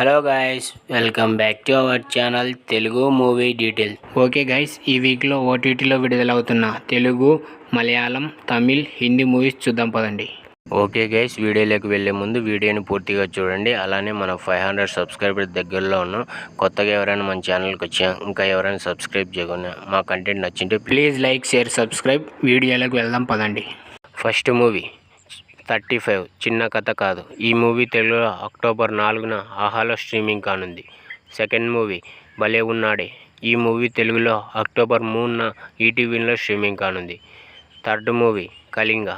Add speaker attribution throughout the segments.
Speaker 1: Hello guys welcome back to our channel Telugu movie detail okay guys ఈ వీక్లో ఓటీటీలో విడుదలవుతున్న తెలుగు మలయాళం తమిళ్ హిందీ మూవీస్ చూద్దాం పదండి. ఓకే గైస్ వీడియోలోకి వెళ్ళే ముందు వీడియోని పూర్తిగా చూడండి. అలానే మనం ఫైవ్ హండ్రెడ్ సబ్స్క్రైబర్ దగ్గరలో ఉన్నాం కొత్తగా ఎవరైనా మన ఛానల్కి వచ్చాం ఇంకా ఎవరైనా సబ్స్క్రైబ్ చేయకుండా మా కంటెంట్ నచ్చింటే ప్లీజ్ లైక్ షేర్ సబ్స్క్రైబ్ వీడియోలోకి వెళ్దాం పదండి. First movie thirty five. చిన్న కథ కాదు. ఈ మూవీ తెలుగులో అక్టోబర్ నాలుగున ఆహాలో స్ట్రీమింగ్ కానుంది. సెకండ్ మూవీ భలే ఉన్నాడే. ఈ మూవీ తెలుగులో అక్టోబర్ మూడున ఈటీవీలో స్ట్రీమింగ్ కానుంది. Third movie Kalinga.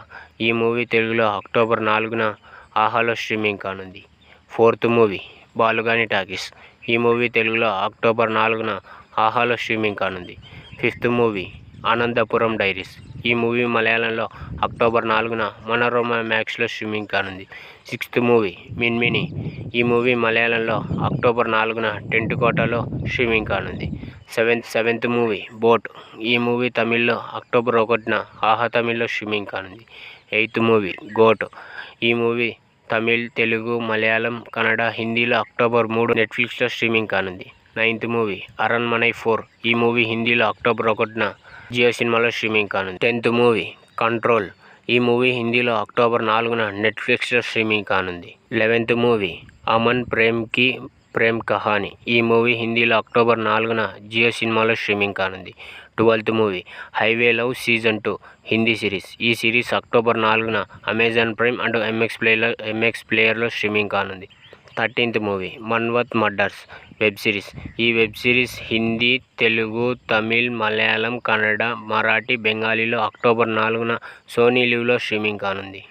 Speaker 1: ఈ మూవీ తెలుగులో అక్టోబర్ నాలుగున ఆహాలో స్ట్రీమింగ్ కానుంది. Fourth movie Balugani talkies. ఈ మూవీ తెలుగులో అక్టోబర్ నాలుగున ఆహాలో స్ట్రీమింగ్ కానుంది. Fifth movie Anantapuram diaries. ఈ మూవీ మలయాళంలో అక్టోబర్ నాలుగున మనోరమ మ్యాక్స్లో స్ట్రీమింగ్ కానుంది. సిక్స్త్ మూవీ మిన్మిని ఈ మూవీ మలయాళంలో అక్టోబర్ నాలుగున టెంట్ కోటలో స్ట్రీమింగ్ కానుంది. Seventh seventh movie boat. ఈ మూవీ తమిళ్ళో అక్టోబర్ ఒకటిన ఆహా తమిళ్ళో స్ట్రీమింగ్ కానుంది. Eighth movie GOAT. ఈ మూవీ తమిళ్ తెలుగు మలయాళం కన్నడ హిందీలో అక్టోబర్ మూడు నెట్ఫ్లిక్స్లో స్ట్రీమింగ్ కానుంది. Ninth movie Aranmanai four. ఈ మూవీ హిందీలో అక్టోబర్ ఒకటిన జియో సినిమాలో స్ట్రీమింగ్ కానుంది. Tenth movie control. ఈ మూవీ హిందీలో అక్టోబర్ నాలుగున నెట్ఫ్లిక్స్లో స్ట్రీమింగ్ కానుంది. లెవెన్త్ మూవీ అమన్ ప్రేమ్కి ప్రేమ్ కహాని. ఈ మూవీ హిందీలో అక్టోబర్ నాలుగున జియో సినిమాలో స్ట్రీమింగ్ కానుంది. Twelfth movie highway love season two Hindi series. ఈ సిరీస్ అక్టోబర్ నాలుగున Amazon Prime and MX player MX ప్లేయర్లో streaming కానుంది. Thirteenth movie Manvat murders web series. ఈ వెబ్ సిరీస్ హిందీ తెలుగు తమిళ్ మలయాళం కన్నడ మరాఠీ బెంగాలీలో అక్టోబర్ నాలుగున సోనీ లీవ్లో స్ట్రీమింగ్ కానుంది.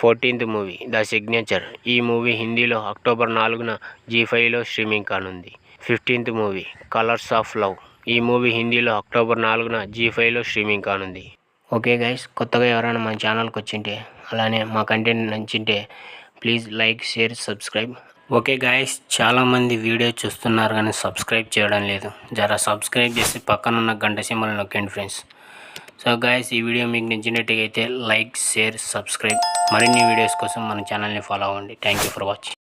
Speaker 1: Fourteenth movie the signature. ఈ movie హిందీలో అక్టోబర్ నాలుగున జీ ఫైవ్లో స్ట్రీమింగ్ కానుంది. Fifteenth movie colours of love. ఈ మూవీ హిందీలో అక్టోబర్ నాలుగున జీ ఫైవ్లో స్ట్రీమింగ్ కానుంది. ఓకే గైస్ కొత్తగా ఎవరైనా మన ఛానల్కి వచ్చింటే అలానే మా content నచ్చింటే please like share subscribe okay guys చాలామంది వీడియో చూస్తున్నారు కానీ సబ్స్క్రైబ్ చేయడం లేదు. జరా సబ్స్క్రైబ్ చేసి పక్కనున్న గంట సింబల్ నొక్కండి ఫ్రెండ్స్ సో గాయస్ ఈ వీడియో మీకు నచ్చినట్టుగైతే లైక్ షేర్ సబ్స్క్రైబ్ మరిన్ని వీడియోస్ కోసం మన ఛానల్ని ఫాలో అవ్వండి. Thank you for watching